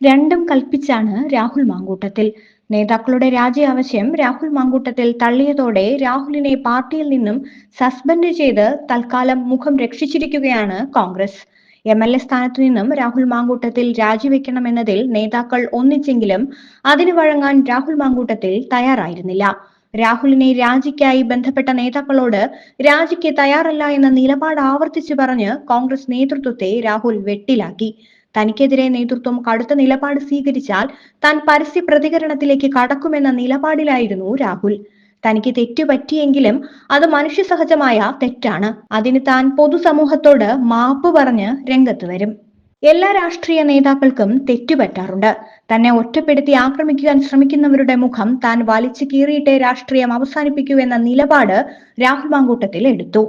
രണ്ടും കൽപ്പിച്ചാണ് രാഹുൽ മാങ്കൂട്ടത്തിൽ. നേതാക്കളുടെ രാജി ആവശ്യം രാഹുൽ മാങ്കൂട്ടത്തിൽ തള്ളിയതോടെ രാഹുലിനെ പാർട്ടിയിൽ നിന്നും സസ്പെൻഡ് ചെയ്ത് തൽക്കാലം മുഖം രക്ഷിച്ചിരിക്കുകയാണ് കോൺഗ്രസ്. എം എൽ എ സ്ഥാനത്തു നിന്നും രാഹുൽ മാങ്കൂട്ടത്തിൽ രാജിവെക്കണമെന്നതിൽ നേതാക്കൾ ഒന്നിച്ചെങ്കിലും അതിന് വഴങ്ങാൻ രാഹുൽ മാങ്കൂട്ടത്തിൽ തയ്യാറായിരുന്നില്ല. രാഹുലിനെ രാജിക്കായി ബന്ധപ്പെട്ട നേതാക്കളോട് രാജിക്ക് തയ്യാറല്ല എന്ന നിലപാട് ആവർത്തിച്ചു പറഞ്ഞ് കോൺഗ്രസ് നേതൃത്വത്തെ രാഹുൽ വെട്ടിലാക്കി. തനിക്കെതിരെ നേതൃത്വം കടുത്ത നിലപാട് സ്വീകരിച്ചാൽ താൻ പരസ്യ പ്രതികരണത്തിലേക്ക് കടക്കുമെന്ന നിലപാടിലായിരുന്നു രാഹുൽ. തനിക്ക് തെറ്റു പറ്റിയെങ്കിലും അത് മനുഷ്യസഹജമായ തെറ്റാണ്. അതിന് താൻ പൊതുസമൂഹത്തോട് മാപ്പ് പറഞ്ഞ് രംഗത്ത് വരും. എല്ലാ രാഷ്ട്രീയ നേതാക്കൾക്കും തെറ്റുപറ്റാറുണ്ട് തന്നെ ഒറ്റപ്പെടുത്തി ആക്രമിക്കാൻ ശ്രമിക്കുന്നവരുടെ മുഖം താൻ വലിച്ചു കീറിയിട്ടേ രാഷ്ട്രീയം അവസാനിപ്പിക്കൂ എന്ന നിലപാട് രാഹുൽ മാങ്കൂട്ടത്തിൽ എടുത്തു.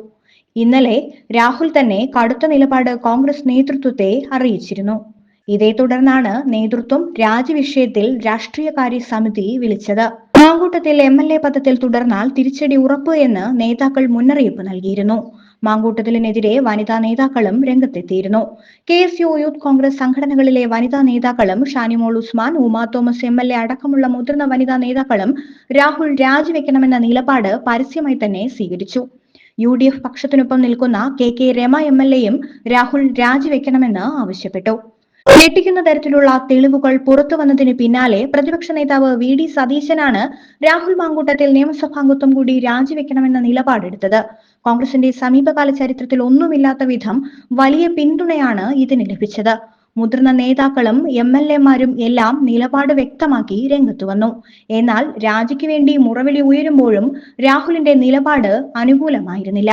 ഇന്നലെ രാഹുൽ തന്നെ കടുത്ത നിലപാട് കോൺഗ്രസ് നേതൃത്വത്തെ അറിയിച്ചിരുന്നു. ഇതേ തുടർന്നാണ് നേതൃത്വം രാജിവിഷയത്തിൽ രാഷ്ട്രീയകാര്യ സമിതി വിളിച്ചത്. മാങ്കൂട്ടത്തിൽ എം എൽ എ പദത്തിൽ തുടർന്നാൽ തിരിച്ചടി ഉറപ്പ് എന്ന് നേതാക്കൾ മുന്നറിയിപ്പ് നൽകിയിരുന്നു. മാങ്കൂട്ടത്തിലിനെതിരെ വനിതാ നേതാക്കളും രംഗത്തെത്തിയിരുന്നു. K S U youth Congress സംഘടനകളിലെ വനിതാ നേതാക്കളും Shanimol Usman Uma Thomas M L A അടക്കമുള്ള മുതിർന്ന വനിതാ നേതാക്കളും രാഹുൽ രാജിവെക്കണമെന്ന നിലപാട് പരസ്യമായി തന്നെ സ്വീകരിച്ചു. യു ഡി എഫ് പക്ഷത്തിനൊപ്പം നിൽക്കുന്ന K K Rema M L എയും രാഹുൽ രാജിവെക്കണമെന്ന് ആവശ്യപ്പെട്ടു. ഞെട്ടിക്കുന്ന തരത്തിലുള്ള തെളിവുകൾ പുറത്തു വന്നതിന് പിന്നാലെ പ്രതിപക്ഷ നേതാവ് വി ഡി സതീശനാണ് രാഹുൽ മാങ്കൂട്ടത്തിൽ നിയമസഭാംഗത്വം കൂടി രാജിവെക്കണമെന്ന നിലപാടെടുത്തത്. കോൺഗ്രസിന്റെ സമീപകാല ചരിത്രത്തിൽ ഒന്നുമില്ലാത്ത വിധം വലിയ പിന്തുണയാണ് ഇതിന് ലഭിച്ചത്. മുതിർന്ന നേതാക്കളും എം എൽ എമാരും എല്ലാം നിലപാട് വ്യക്തമാക്കി രംഗത്തു വന്നു. എന്നാൽ രാജിക്ക് വേണ്ടി മുറവിളി ഉയരുമ്പോഴും രാഹുലിന്റെ നിലപാട് അനുകൂലമായിരുന്നില്ല.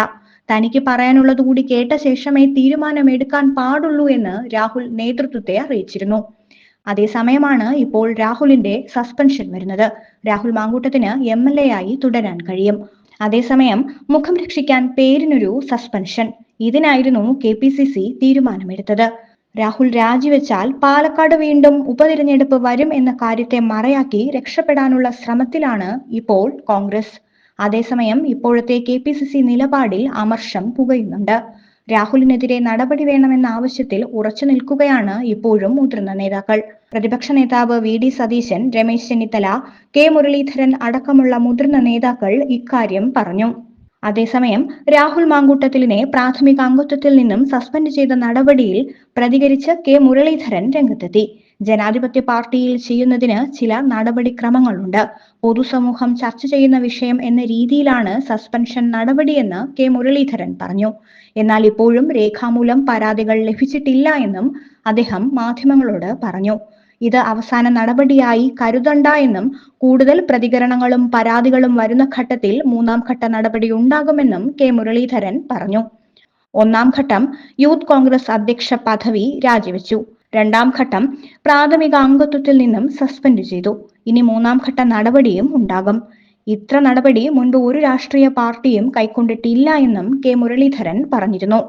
തനിക്ക് പറയാനുള്ളത് കൂടി കേട്ട ശേഷമേ തീരുമാനമെടുക്കാൻ പാടുള്ളൂ എന്ന് രാഹുൽ നേതൃത്വത്തെ അറിയിച്ചിരുന്നു. അതേസമയമാണ് ഇപ്പോൾ രാഹുലിന്റെ സസ്പെൻഷൻ വരുന്നത്. രാഹുൽ മാങ്കൂട്ടത്തിന് എം എൽ എ ആയി തുടരാൻ കഴിയും. അതേസമയം മുഖം രക്ഷിക്കാൻ പേരിനൊരു സസ്പെൻഷൻ. ഇതിനായിരുന്നു കെ പി സി സി തീരുമാനമെടുത്തത്. രാഹുൽ രാജിവെച്ചാൽ പാലക്കാട് വീണ്ടും ഉപതിരഞ്ഞെടുപ്പ് വരും എന്ന കാര്യത്തെ മറയാക്കി രക്ഷപ്പെടാനുള്ള ശ്രമത്തിലാണ് ഇപ്പോൾ കോൺഗ്രസ്. അതേസമയം ഇപ്പോഴത്തെ കെ പി സി സി നിലപാടിൽ അമർഷം പുകയുന്നുണ്ട്. രാഹുലിനെതിരെ നടപടി വേണമെന്ന ആവശ്യത്തിൽ ഉറച്ചു നിൽക്കുകയാണ് ഇപ്പോഴും മുതിർന്ന നേതാക്കൾ. പ്രതിപക്ഷ നേതാവ് V D Satheesan Ramesh Chennithala K Muraleedharan അടക്കമുള്ള മുതിർന്ന നേതാക്കൾ ഇക്കാര്യം പറഞ്ഞു. അതേസമയം രാഹുൽ മാങ്കൂട്ടത്തിലിനെ പ്രാഥമിക അംഗത്വത്തിൽ നിന്നും സസ്പെൻഡ് ചെയ്ത നടപടിയിൽ പ്രതികരിച്ച് കെ മുരളീധരൻ രംഗത്തെത്തി. ജനാധിപത്യ പാർട്ടിയിൽ ചെയ്യുന്നതിന് ചില നടപടിക്രമങ്ങളുണ്ട്. പൊതുസമൂഹം ചർച്ച ചെയ്യുന്ന വിഷയം എന്ന രീതിയിലാണ് സസ്പെൻഷൻ നടപടിയെന്ന് കെ മുരളീധരൻ പറഞ്ഞു. എന്നാൽ ഇപ്പോഴും രേഖാമൂലം പരാതികൾ ലഭിച്ചിട്ടില്ല എന്നും അദ്ദേഹം മാധ്യമങ്ങളോട് പറഞ്ഞു. ഇത് അവസാന നടപടിയായി കരുതണ്ട എന്നും കൂടുതൽ പ്രതികരണങ്ങളും പരാതികളും വരുന്ന ഘട്ടത്തിൽ മൂന്നാം ഘട്ട നടപടി ഉണ്ടാകുമെന്നും കെ മുരളീധരൻ പറഞ്ഞു. ഒന്നാം ഘട്ടം യൂത്ത് കോൺഗ്രസ് അധ്യക്ഷ പദവി രാജിവെച്ചു. രണ്ടാം ഘട്ടം പ്രാഥമിക അംഗത്വത്തിൽ നിന്നും സസ്പെൻഡ് ചെയ്തു. ഇനി മൂന്നാം ഘട്ട നടപടിയും ഉണ്ടാകും. ഇത്ര നടപടി മുൻപ് ഒരു രാഷ്ട്രീയ പാർട്ടിയും കൈക്കൊണ്ടിട്ടില്ല എന്നും കെ മുരളീധരൻ പറഞ്ഞിരുന്നു.